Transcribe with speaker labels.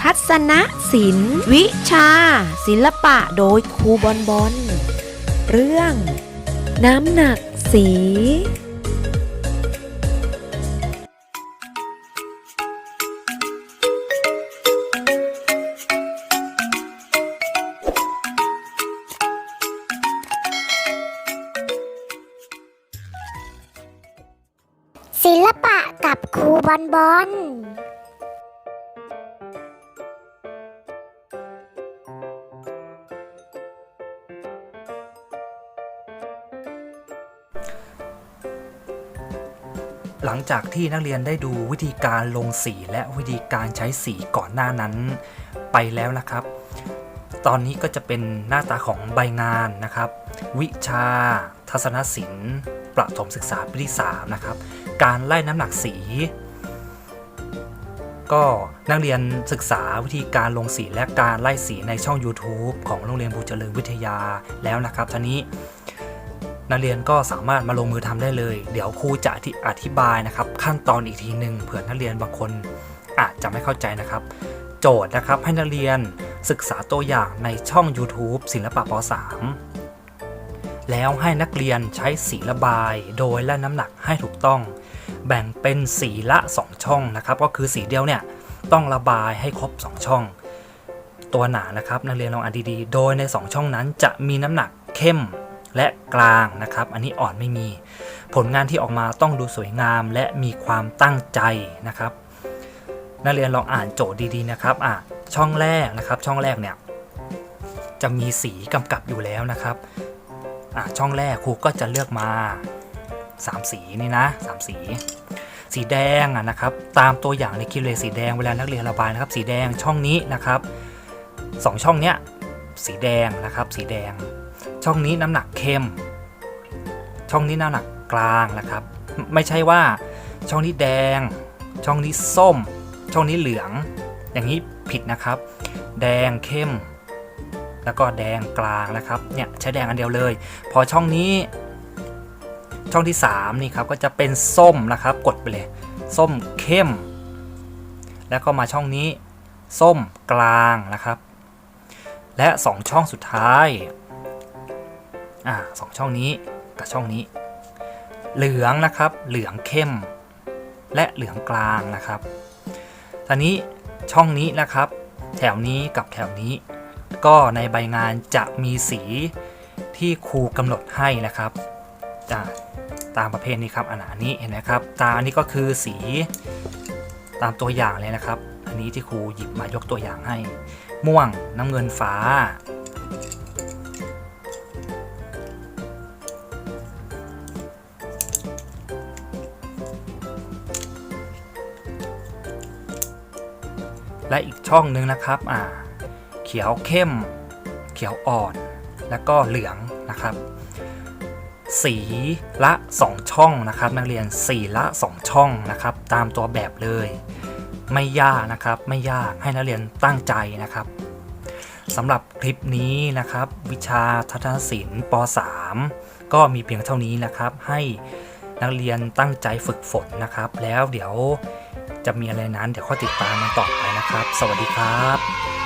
Speaker 1: ทัศนศิลป์วิชา ศิลปะโดยครูบอลบอลเรื่อง น้ำหนักสี
Speaker 2: ศิลปะกับครูบอลบอล
Speaker 3: หลังจากที่นักเรียนได้ดูวิธีการลงสีและวิธีการใช้สีก่อนหน้านั้นไปแล้วนะครับ ตอนนี้ก็จะเป็นหน้าตาของใบงานนะครับ วิชา ทัศนศิลป์ประถมศึกษาปีที่3นะครับ การไล่น้ำหนักสี ก็นักเรียนศึกษาวิธีการลงสีและการไล่สีในช่อง YouTube ของโรงเรียนบูเจริญวิทยาแล้วนะครับทีนี้ นักเรียนก็สามารถมาลงมือทำได้เลย เดี๋ยวครูจะอธิบายนะครับ ขั้นตอนอีกทีหนึ่งเผื่อนักเรียนบางคนอาจจะไม่เข้าใจนะครับ โจทย์นะครับให้นักเรียนศึกษาตัวอย่างในช่อง YouTube ศิลปะป .3 แล้วให้นักเรียนใช้สีระบายโดยและน้ำหนักให้ถูกต้อง แบ่งเป็นสีละ 2 ช่องนะครับ ก็คือสีเดียวเนี่ยต้องระบายให้ครบ 2 ช่อง ตัวหนานะครับนักเรียนลองอ่านดีๆ โดยใน 2 ช่องนั้นจะมีน้ำหนักเข้ม และกลางนะครับ อันนี้อ่อนไม่มี ผลงานที่ออกมาต้องดูสวยงามและมีความตั้งใจนะครับ นักเรียนลองอ่านโจทย์ดีๆนะครับอะช่องแรกนะครับ ช่องแรกเนี่ยจะมีสีกำกับอยู่แล้วนะครับอะช่องแรกครูก็จะเลือกมา 3 สีนี่นะ 3 สี สีแดงอะนะครับ ตามตัวอย่างในคลิปเลสีแดงเวลานักเรียนระบายนะครับ สีแดงช่องนี้นะครับสองช่องเนี้ยสีแดงนะครับ สีแดง ช่องนี้น้ำหนักเข้มช่องนี้น้ำหนักกลางนะครับ ไม่ใช่ว่าช่องนี้แดง ช่องนี้ส้ม ช่องนี้เหลือง อย่างนี้ผิดนะครับ แดงเข้ม แล้วก็แดงกลางนะครับเนี่ยใช้แดงอันเดียวเลย พอช่องนี้ ช่องที่ 3 นี่ครับก็จะเป็นส้มนะครับ กดไปเลย ส้มเข้ม แล้วก็มาช่องนี้ ส้มกลางนะครับ และ 2 ช่องสุดท้าย อ่าสองช่องนี้กับช่องนี้ เหลืองนะครับ เหลืองเข้ม และเหลืองกลางนะครับตอนนี้ช่องนี้นะครับ แถวนี้กับแถวนี้ ก็ในใบงานจะมีสีที่ครูกำหนดให้นะครับจะตามประเภทนี้ครับอันนี้เห็นไหมครับตาอันนี้ก็คือสีตามตัวอย่างเลยนะครับ อันนี้ที่ครูหยิบมายกตัวอย่างให้ ม่วงน้ำเงินฟ้า และอีกช่องหนึ่งนะครับอ่าเขียวเข้ม เขียวอ่อน แล้วก็เหลืองนะครับ สีละ 2 ช่องนะครับ นักเรียนสีละ 2 ช่องนะครับ ตามตัวแบบเลย ไม่ยากนะครับไม่ยากให้นักเรียนตั้งใจนะครับสำหรับคลิปนี้นะครับ วิชาทัศนศิลป์ป .3 ก็มีเพียงเท่านี้นะครับ ให้นักเรียนตั้งใจฝึกฝนนะครับ แล้วเดี๋ยว จะมีอะไรนั้นเดี๋ยวข้อติดตามมันต่อไปนะครับ สวัสดีครับ